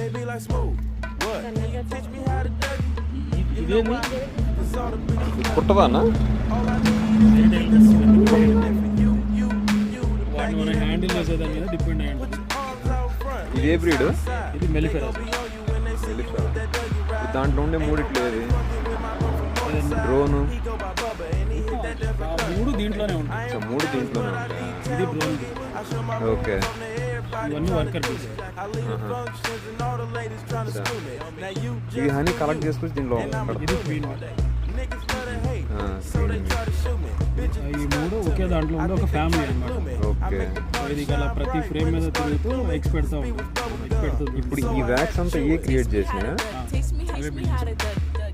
They be like smooth. What? Teach me how to duck it. You know why? Cause all the bitches. All I need is you, you, you. వాడు మన handle చేసే దాని మీద depend అయ్యి ఉంటుంది ఇది ఏ breed ఇది mellifera దాంట్లో ఉండే మూడిట్లు ఏది డ్రోన్ మూడు దీంట్లోనే ఉంటాయి మూడు దీంట్లోనే ఉంటాయి ఇది డ్రోన్ ఓకే ఇవన్నీ వర్కర్ ఈ హనీ కలెక్ట్ చేసుకొచ్చి. ఇది క్వీన్ queen. ఈ మూడు ఒకే దాంట్లో ఉండే ఒక ఫ్యామిలీ అన్నమాట. ఓకే. ఇది గల ప్రతి ఫ్రేమ్ మీద తిరుగుతూ ఎగ్స్ పెడతా ఇప్పుడు ఈ వ్యాక్స్ అంతా ఏ క్రియేట్ చేసిన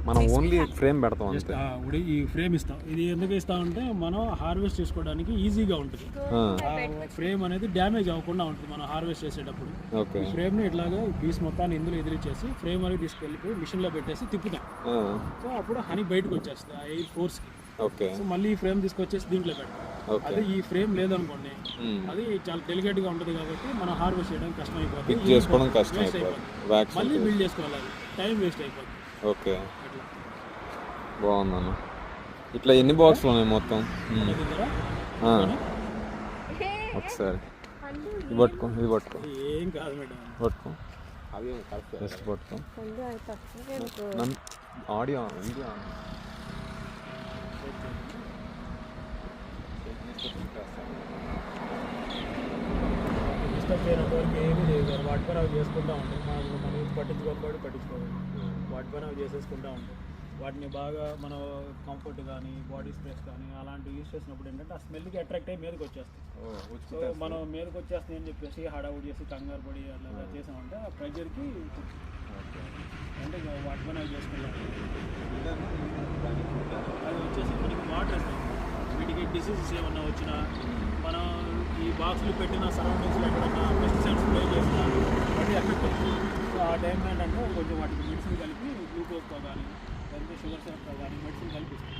మనం ఓన్లీ ఫ్రేమ్ పెడతాం అంతే. ఇప్పుడు ఈ ఫ్రేమ్ ఇస్తాం. ఇది ఎందుకు ఇస్తాం అంటే మనం హార్వెస్ట్ చేసుకోవడానికి ఈజీగా ఉంటుంది. ఫ్రేమ్ అనేది డ్యామేజ్ అవ్వకుండా ఉంటుంది మనం హార్వెస్ట్ చేసేటప్పుడు. ఓకే. ఈ ఫ్రేమ్ని ఇట్లాగా ఈ పీస్ మొత్తాన్ని ఇందులో ఎదిరిచేసి ఫ్రేమ్ అనేది తీసుకెళ్ళిపోయి మిషన్లో పెట్టేసి తిప్పుతాం. ఆ, సో అప్పుడు హనీ బయటకు వచ్చేస్తుంది ఆ ఎయిర్ ఫోర్స్కి ఓకే. సో మళ్ళీ ఈ ఫ్రేమ్ తీసుకొచ్చేసి దీంట్లో పెడతాం. అదే ఈ ఫ్రేమ్ లేదనుకోండి. అది చాలా డెలికేట్గా ఉంటుంది కాబట్టి మనం హార్వెస్ట్ చేయడానికి కష్టం అయిపోతుంది పిక్ చేసుకోవడం కష్టం Waste అయిపోతుంది. వ్యాక్స్ మళ్ళీ బిల్డ్ చేసుకోవాలి. అది టైం వేస్ట్ అయిపోతుంది. ఓకే. బాగుందన్న. ఇట్లా ఎన్ని బాక్స్లు ఉన్నాయి మొత్తం? ఒకసారి. ఇది పట్టుకో ఇది పట్టుకో. ఏం కాదు మేడం. పట్టుకో. జస్ట్ పట్టుకో. Audio video. డిస్టర్బ్ చేయనంత వరకు ఏమీ సార్ వాటి పని అవి చేసుకుంటా ఉంటాం. మనం మనం పట్టించుకోకపోతే పట్టించుకోవాలి వాటి పని అవి చేసేసుకుంటా ఉంటాం. వాటిని బాగా మనం కంఫర్ట్ కానీ బాడీ స్ప్రేస్ కానీ అలాంటివి యూస్ చేసినప్పుడు ఏంటంటే ఆ స్మెల్కి అట్రాక్ట్ అయ్యి మీదకి వచ్చేస్తాయి. సో మనం మీదకి వచ్చేస్తాయి అని చెప్పేసి హడావుడి చేసి కంగారు పడి అట్లా చేసామంటే ఆ ప్రెజర్కి అంటే వాటి పని అవి చేసుకుంటాం. అది వచ్చేసి మనకి వాటర్ వీటికి డిసీజెస్ ఏమన్నా వచ్చినా మనం ఈ బాక్స్లు పెట్టిన సరౌండింగ్స్లో ఎక్కడన్నా పెస్టిసైడ్స్ స్ప్రే చేసినా వాటి ఎఫెక్ట్ అవుతుంది సో ఆ టైంలో ఏంటంటే కొంచెం వాటికి మెడిసిన్ కలిపి గ్లూకోజ్తో కానీ లేదంటే షుగర్ సిరప్తో కానీ మెడిసిన్ కలిపి